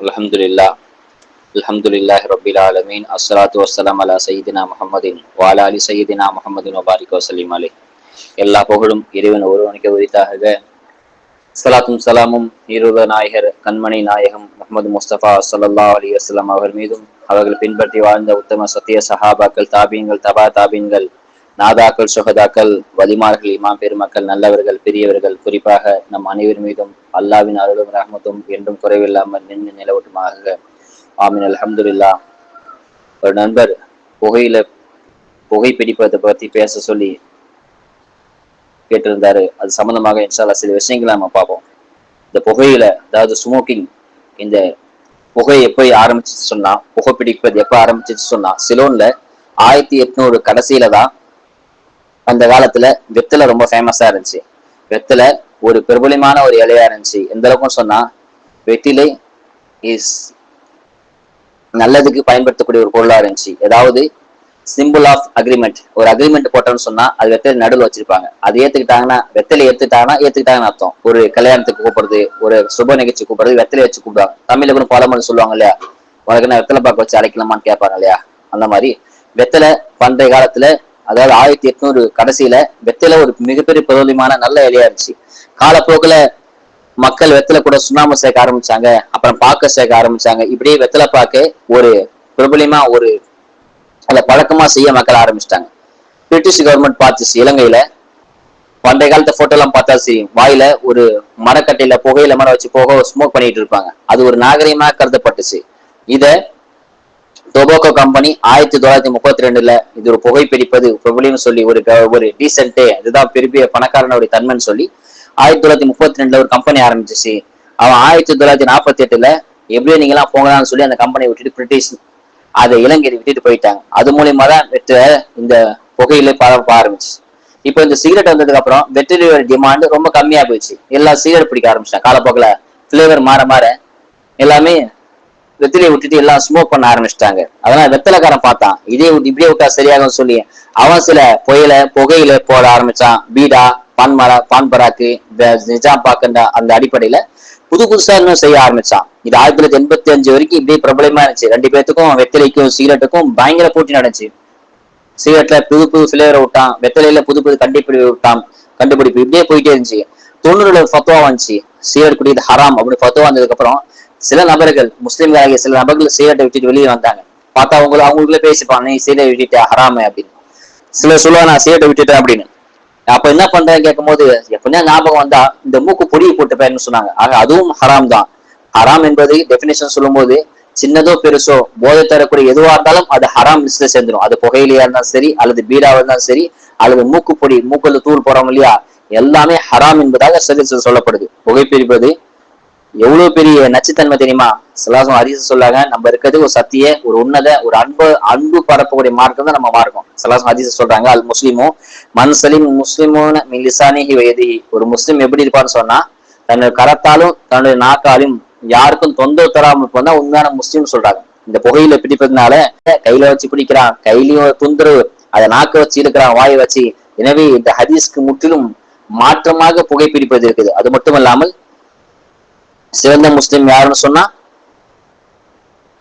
الحمد لله الحمد لله رب العالمين الصلاة والسلام على سيدنا محمد وعلى آل سيدنا محمد وبارك وسلم عليه எல்லா புகழும் இறைவன் ஒருவனுக்கு உரித்தாக சலாத்தும் சலாமும் இருத நாயகர் கண்மணி நாயகம் முகமது முஸ்தபா சல்லா அலி வஸ்லாம் அவர்கள் மீதும் அவர்கள் பின்பற்றி வாழ்ந்த உத்தம சத்திய சஹாபாக்கள் தாபீன்கள் தபா தாபீன்கள் நாதாக்கள் சுகதாக்கள் வலிமார்கள் இமாம் பெருமக்கள் நல்லவர்கள் பெரியவர்கள் குறிப்பாக நம் அனைவர் மீதும் அல்லாவின் அருளும் ரஹமத்தும் என்றும் குறைவில்லாமல் நின்று நிலவட்டுமாக. ஆமின். அலமதுல்லா ஒரு நண்பர் புகையில புகை பிடிப்பதை பத்தி பேச சொல்லி கேட்டிருந்தாரு. அது சம்பந்தமாக இன்ஷால்லா சில விஷயங்களை நம்ம பார்ப்போம். இந்த புகையில அதாவது ஸ்மோக்கிங் இந்த புகை எப்போ ஆரம்பிச்சு சொன்னா புகை பிடிப்பது எப்போ ஆரம்பிச்சிச்சு சொன்னா சிலோன்ல ஆயிரத்தி எட்நூறு கடைசியில தான் அந்த காலத்துல வெத்தலை ரொம்ப ஃபேமஸா இருந்துச்சு. வெத்தலை ஒரு பிரபலமான ஒரு இலையா இருந்துச்சு. எந்த அளவுக்கும் சொன்னா வெற்றிலை இஸ் நல்லதுக்கு பயன்படுத்தக்கூடிய ஒரு பொருளா இருந்துச்சு. ஏதாவது சிம்பிள் ஆஃப் அக்ரிமெண்ட் ஒரு அக்ரிமெண்ட் போட்டோம்னு சொன்னா அது வெத்தலை நடுவில் வச்சிருப்பாங்க. அது ஏத்துக்கிட்டாங்கன்னா வெத்தலை ஏத்துக்கிட்டாங்கன்னா ஏத்துக்கிட்டாங்கன்னு அர்த்தம். ஒரு கல்யாணத்துக்கு கூப்பிடுறது ஒரு சுப நிகழ்ச்சி கூப்பிடுறது வெத்தலை வச்சு கூப்பிடுவாங்க. தமிழ்ல கூட பழமொழி சொல்லுவாங்க இல்லையா? உனக்கு என்ன வெத்தலை பாக்க வச்சு அழைக்கலாமான்னு கேட்பாங்க இல்லையா? அந்த மாதிரி. வெத்தலை பண்டைய காலத்துல அதாவது ஆயிரத்தி எட்நூறு கடைசியில வெத்தில ஒரு மிகப்பெரிய பிரபலமான நல்ல இலையா இருந்துச்சு. காலப்போக்குல மக்கள் வெத்தலை கூட சுண்ணாம்பு சேர்க்க ஆரம்பிச்சாங்க அப்புறம் பாக்க சேர்க்க ஆரம்பிச்சாங்க. இப்படியே வெத்தலை பாக்க ஒரு பிரபலமா ஒரு அதை பழக்கமா செய்ய மக்கள் ஆரம்பிச்சிட்டாங்க. பிரிட்டிஷ் கவர்மெண்ட் பார்த்துச்சு இலங்கையில. பண்டைய காலத்து போட்டோ எல்லாம் பார்த்தா சரி வாயில ஒரு மரக்கட்டையில புகையில மரம் வச்சு போக ஸ்மோக் பண்ணிட்டு இருப்பாங்க. அது ஒரு நாகரிகமா கருதப்பட்டுச்சு. இத டொபாக்கோ கம்பெனி ஆயிரத்தி தொள்ளாயிரத்தி முப்பத்தி ரெண்டுல இது ஒரு புகைப்பிடிப்பது பிரபலியம் சொல்லி ஒரு ஒரு டீசென்ட் இதுதான் பெரிய பணக்காரனுடைய தன்மைன்னு சொல்லி ஆயிரத்தி தொள்ளாயிரத்தி முப்பத்தி ரெண்டுல ஒரு கம்பெனி ஆரம்பிச்சிச்சு. அவன் ஆயிரத்தி தொள்ளாயிரத்தி நாற்பத்தி எட்டுல எப்படியோ நீங்க எல்லாம் போங்களான்னு சொல்லி அந்த கம்பெனியை விட்டுட்டு பிரிட்டிஷ் அதை இலங்கையை விட்டுட்டு போயிட்டாங்க. அது மூலியமா தான் வெற்ற இந்த புகையில பரப்ப ஆரம்பிச்சு. இப்போ இந்த சிகரெட் வந்ததுக்கு அப்புறம் வெற்றிலையோட டிமாண்ட் ரொம்ப கம்மியா போயிடுச்சு. எல்லா சிகரெட் பிடிக்க ஆரம்பிச்சிட்டாங்க. காலப்போக்கில் ஃபிளேவர் மாற மாற எல்லாமே வெத்திலையை விட்டுட்டு எல்லாம் ஸ்மோக் பண்ண ஆரம்பிச்சிட்டாங்க. அதனால வெத்தலைக்காரன் பார்த்தான். இதே விட்டு இப்படியே விட்டா சரியாகும் சொல்லி. அவன் சில புயல புகையில போட ஆரம்பிச்சான். பீடா பான்மரா பான் பராக்கு நிஜாம் பாக்குன்ற அந்த அடிப்படையில புது புதுசா இன்னும் செய்ய ஆரம்பிச்சான். இது ஆயிரத்தி தொள்ளாயிரத்தி எண்பத்தி அஞ்சு வரைக்கும் இப்படியே பிரபலமா இருந்துச்சு. ரெண்டு பேத்துக்கும் வெத்திலைக்கும் சிகரெட்டுக்கும் பயங்கர போட்டி நடந்துச்சு. சிகரெட்ல புது புது ஃபிளேவரை விட்டான் வெத்தலையில புது புது கண்டுபிடிப்பு விட்டான் கண்டுபிடிப்பு இப்படியே போயிட்டே இருந்துச்சு. தொண்ணூறுல ஃபத்துவா வந்துச்சு. சிகரெட் குடியது ஹராம் அப்படின்னு ஃபத்துவா வந்ததுக்கு அப்புறம் சில நபர்கள் முஸ்லீம்களாகிய சில நபர்கள் சீரட்டை விட்டுட்டு வெளியே வந்தாங்க. பார்த்தா அவங்க அவங்களுக்குள்ள பேசிப்பாங்க நீ சீரட்டை விட்டுட்டு ஹராம அப்படின்னு. சில சொல்லுவா நான் சீரட்டை விட்டுட்டேன் அப்படின்னு. அப்ப என்ன பண்றேன்னு கேட்கும்போது எப்படின்னா ஞாபகம் வந்தா இந்த மூக்கு பொடியை போட்டு பேருன்னு சொன்னாங்க. ஆக அதுவும் ஹராம் தான். ஹராம் என்பது டெபினேஷன் சொல்லும்போது சின்னதோ பெருசோ போதை தரக்கூடிய எதுவா இருந்தாலும் அது ஹராம் லிஸ்ட்ல சேர்ந்துடும் அது புகையிலையா இருந்தாலும் சரி அல்லது பீடாவா இருந்தாலும் சரி அல்லது மூக்கு பொடி மூக்குல தூள் போறோம் இல்லையா எல்லாமே ஹராம் என்பதாக சரி சொல்லப்படுது. புகைப்பிடிப்பது எவ்வளவு பெரிய நச்சுத்தன்மை தெரியுமா? சிலாசம் அரிசி சொல்லாங்க நம்ம இருக்கிறது ஒரு சத்திய ஒரு உன்னத ஒரு அன்பு அன்பு பரப்பக்கூடிய மார்க்கம் தான் நம்ம மார்க்கம் சிலாசம் ஹதீஸ் சொல்றாங்க அல் முஸ்லிமும் மன் சலீம் முஸ்லிமோன வயதி ஒரு முஸ்லிம் எப்படி இருப்பான்னு சொன்னா தன்னுடைய கரத்தாலும் தன்னுடைய நாக்காலும் யாருக்கும் தொந்தரவு தராமல் இருப்பா உண்மையான முஸ்லீம் சொல்றாங்க. இந்த புகையில பிடிப்பதுனால கையில வச்சு பிடிக்கிறான் கையிலயும் தொந்தரவு அதை நாக்க வச்சு இருக்கிறான் வாயை வச்சு. எனவே இந்த ஹதீஸ்க்கு முற்றிலும் மாற்றமாக புகைப்பிடிப்பது இருக்குது. அது மட்டும் இல்லாமல் சிறந்த முஸ்லீம் யாருன்னு சொன்னா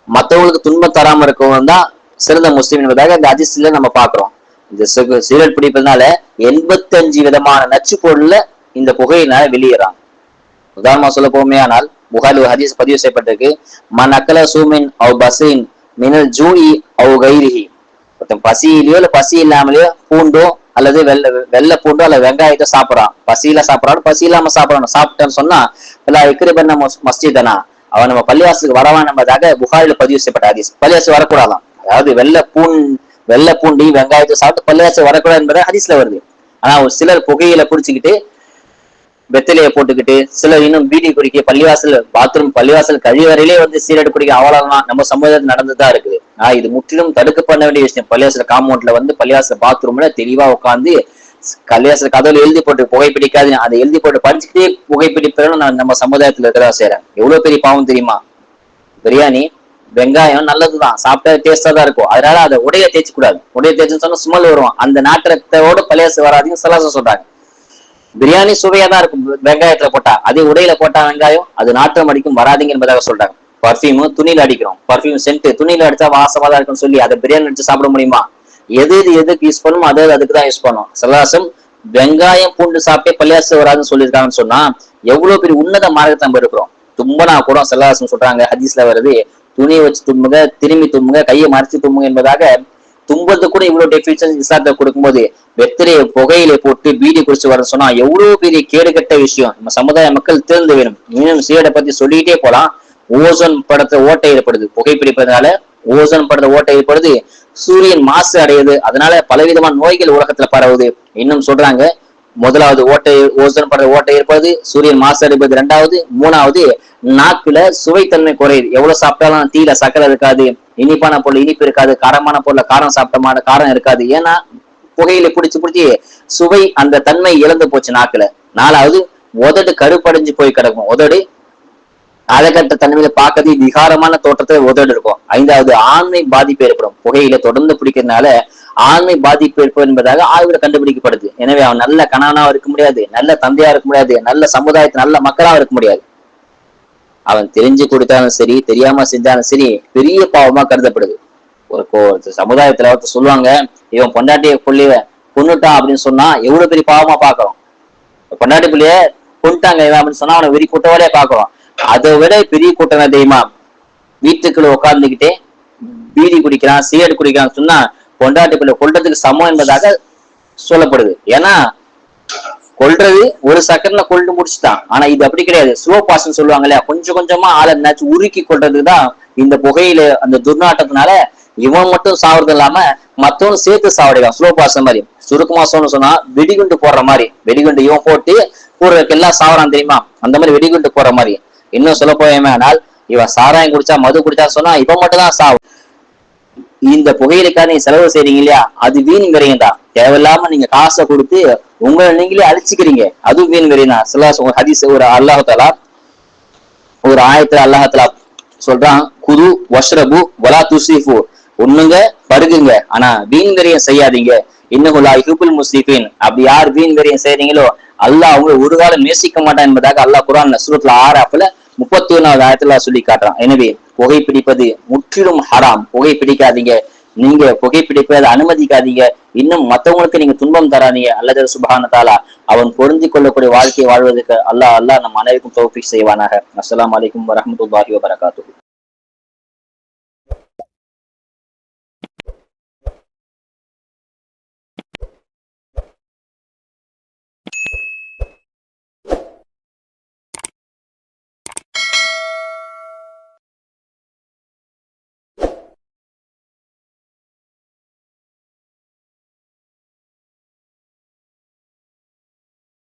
மற்றவங்களுக்கு துன்பம் தராம இருக்கவங்க தான் சிறந்த முஸ்லிம் என்பதாக இந்த அதிசயில நம்ம பாக்குறோம் இந்த சிகரெட் பிடிப்பதுனால எண்பத்தஞ்சு விதமான நச்சு பொருள்ல இந்த புகையினால வெளியேறான். உதாரணமா சொல்ல போமே ஆனால் புகாலி ஹதீஸ் பதிவு செய்யப்பட்டிருக்கு. மன் அக்கல சூமின் அவ் பசின் மினல் ஜூஇ அவ் கைரிஹி. ஒருத்தன் பசியிலையோ இல்ல பசி இல்லாமலையோ பூண்டோ அல்லது வெள்ளை வெள்ளை பூண்டோ அல்லது வெங்காயத்தோ சாப்பிடறான். பசியில சாப்பிடறான் பசி இல்லாம சாப்பிடணும். சாப்பிட்டேன்னு சொன்னா எல்லா இக்கிரிபண்ண மஸ்ஜிதனா? அவன் நம்ம பள்ளிவாசத்துக்கு வரவான் என்பதாக புகாரில பதிவு செய்யப்பட்ட ஹதீஸ். பள்ளிவாசல் வரக்கூடாதான். அதாவது வெள்ளை பூண் வெள்ளை பூண்டி வெங்காயத்தை சாப்பிட்டு பள்ளிவாசல் வரக்கூடாது என்பதை ஹதீஸ்ல வருது. ஆனா ஒரு சிலர் புகையில குடிச்சுக்கிட்டு வெத்திலையை போட்டுக்கிட்டு சிலர் இன்னும் பீடி குடிக்க பள்ளிவாசல் பாத்ரூம் பள்ளிவாசல் கழிவறையிலே வந்து சீரடி குடிக்க அவ்வளவுதான் நம்ம சமுதாயத்தில் நடந்துதான் இருக்குது. ஆஹ் இது முற்றிலும் தடுக்க பண்ண வேண்டிய விஷயம். பள்ளிவாசல் காம்பவுண்ட்ல வந்து பள்ளிவாசல் பாத்ரூம்ல தெளிவா உட்காந்து கல்யாசல் கதவுல எழுதி போட்டு புகைப்பிடிக்காது அதை எழுதி போட்டு படிச்சுக்கிட்டே புகைப்பிடிப்பேன்னு நான் நம்ம சமுதாயத்துல இருக்கிறதா செய்யறேன் எவ்வளவு பெரிய பாவம் தெரியுமா? பிரியாணி வெங்காயம் நல்லதுதான். சாப்பிட்டா டேஸ்டா தான் இருக்கும். அதனால அதை உடைய தேய்ச்சி கூடாது உடைய தேய்ச்சுன்னு சொன்னா சுமல் வரும் அந்த நாட்டத்தோட பழையாசு வராதுன்னு சலாசம் சொல்றாங்க. பிரியாணி சுவையா தான் இருக்கும். வெங்காயத்துல போட்டா. அதே உடையில போட்டா வெங்காயம் அது நாற்றம் அடிக்கும் வராதுங்க என்பதாக சொல்றாங்க. பர்ஃபியூம் துணியில அடிக்கிறோம். பர்ஃபியூம் சென்ட் துணியில அடிச்சா வாசமா தான் இருக்கும்னு சொல்லி அதை பிரியாணி அடிச்சு சாப்பிட முடியுமா? எது எது எதுக்கு யூஸ் பண்ணுமோ அது அதுக்கு தான் யூஸ் பண்ணும் சல்லாசம் வெங்காயம் பூண்டு சாப்பிட்டே பள்ளியாசு வராதுன்னு சொல்லியிருக்காங்கன்னு சொன்னா எவ்வளவு பெரிய உன்னத மார்க்கத்தை நம்ம இருக்கிறோம் தும்பனா கூட சல்லாசம் சொல்றாங்க ஹதீஸ்ல வருது துணியை வச்சு தும்புங்க திரும்பி தும்புங்க கையை மறைச்சு தும்புங்க என்பதாக தும்பது கூட இவ்வளவு டெஃபிஷன் இஸ்லாத்தை கொடுக்கும்போது வெத்திரையை புகையில போட்டு பீடி குடிச்சு வர சொன்னா எவ்வளவு பெரிய கேடுகட்ட விஷயம். நம்ம சமுதாய மக்கள் தேர்ந்து வேணும். இன்னும் சீரடை பத்தி சொல்லிட்டே போலாம். ஓசோன் படத்தை ஓட்டை ஏற்படுது. புகைப்பிடிப்பதனால ஓசோன் படத்தை ஓட்டை ஏற்படுது. சூரியன் மாசு அடையுது. அதனால பலவிதமான நோய்கள் உலகத்துல பரவுது. இன்னும் சொல்றாங்க முதலாவது ஓட்டை ஓசோன் படத்தை ஓட்டை ஏற்படுது. சூரியன் மாசு அடைப்பது ரெண்டாவது மூணாவது நாக்குல சுவைத்தன்மை குறையுது. எவ்வளவு சாப்பிட்டாலும் தீல சக்கரை இருக்காது. இனிப்பான பொருள் இனிப்பு இருக்காது காரமான பொருள்ல காரம் சாப்பிட்டமான காரம் இருக்காது. ஏன்னா புகையில பிடிச்சி பிடிச்சி சுவை அந்த தன்மை இழந்து போச்சு நாக்குல. நாலாவது உதடு கருப்படைஞ்சு போய் கிடக்கும். உதடு அழகற்ற தன்மையில பார்க்கறது விகாரமான தோற்றத்தை உதடு இருக்கும். ஐந்தாவது ஆண்மை பாதிப்பு ஏற்படும். புகையில தொடர்ந்து பிடிக்கிறதுனால ஆண்மை பாதிப்பு ஏற்படும் என்பதாக ஆய்வுல கண்டுபிடிக்கப்படுது. எனவே அவன் நல்ல கணவனாவும் இருக்க முடியாது நல்ல தந்தையா இருக்க முடியாது நல்ல சமுதாயத்து நல்ல மக்களாவும் இருக்க முடியாது. அவன் தெரிஞ்சு கொடுத்தாலும் சரி தெரியாம செஞ்சாலும் சரி பெரிய பாவமா கருதப்படுது. ஒரு ஒரு சமுதாயத்துல ஒருத்தர் சொல்லுவாங்க இவன் பொண்டாட்டிய புள்ளிய கொண்டுட்டான் அப்படின்னு சொன்னா எவ்வளவு பெரிய பாவமா பாக்குறோம் பொண்டாட்டி புள்ளிய கொண்டுட்டாங்க இவன் அப்படின்னு சொன்னா அவனை வெறி கூட்டவாலே பாக்குறோம் அதை விட பெரிய கூட்டம் என்ன தெரியுமா? வீட்டுக்குள்ள உட்கார்ந்துகிட்டே பீடி குடிக்கிறான் சிகரெட் குடிக்கிறான்னு சொன்னா பொண்டாட்டி பிள்ளை கொல்றதுக்கு சமம் என்பதாக சொல்லப்படுது. ஏன்னா கொல்றது ஒரு செகண்ட்ல கொண்டு முடிச்சுட்டான். ஆனா இது அப்படி கிடையாது. ஸ்லோ பாசன் சொல்லுவாங்க இல்லையா? கொஞ்சம் கொஞ்சமா ஆளை என்னாச்சும் உருக்கி கொள்றதுக்கு தான் இந்த புகையில அந்த துர்நாட்டத்தினால இவன் மட்டும் சாவறது இல்லாம மத்தவனும் சேர்த்து சாவடிக்கலாம் ஸ்லோ பாசன் மாதிரி. சுருக்கமா சொன்னு சொன்னா வெடிகுண்டு போடுற மாதிரி. வெடிகுண்டு இவன் போட்டு கூறுறதுக்கு எல்லாம் சாவறான் தெரியுமா? அந்த மாதிரி வெடிகுண்டு போடுற மாதிரி. இன்னும் சொல்ல போயமேனால் இவன் சாராயம் குடிச்சா மது குடிச்சா சொன்னா இவன் மட்டும் தான் சாவும் இந்த புகையிலைக்காக நீங்க செலவு செய்றீங்க இல்லையா? அது வீண் விரையும் தான் தேவையில்லாம நீங்க காசை கொடுத்து உங்களை நீங்களே அழிச்சுக்கிறீங்க. அதுவும் வீண் விரையும் தான் சில ஒரு ஹதீஸ் ஒரு அல்லாஹாலா ஒரு ஆயத்துல அல்லாஹாலா சொல்றான் குது வஷ்ரபு வலா துசிஃபு ஒண்ணுங்க பருகுங்க. ஆனா வீண் விரயம் செய்யாதீங்க இன்னகுலா ஹிபுல் முஸ்லிஃபின் அப்படி யார் வீண் விரயம் செய்றீங்களோ அல்லாஹ் அவங்க ஒரு காலம் நேசிக்க மாட்டான் என்பதாக அல்லாஹ் குரான் சூரத்துல ஆறாப்புல முப்பத்தி ஒன்னாவது ஆயத்துல சொல்லி காட்டுறான். எனவே புகைப்பிடிப்பது முற்றிலும் ஹராம். புகை பிடிக்காதீங்க நீங்க புகைப்பிடிப்பதை அனுமதிக்காதீங்க. இன்னும் மத்தவங்களுக்கு நீங்க துன்பம் தராதீங்க. அல்லது சுபஹான தாலா அவன் பொருந்தி கொள்ளக்கூடிய வாழ்க்கையை வாழ்வதற்கு அல்லாஹ் அல்லாஹ் நம் அனைவருக்கும் தோப்பி செய்வானாக. அஸ்லாம் அலைக்கும் வரமத்துல்லாஹி வபரகாத்துஹு.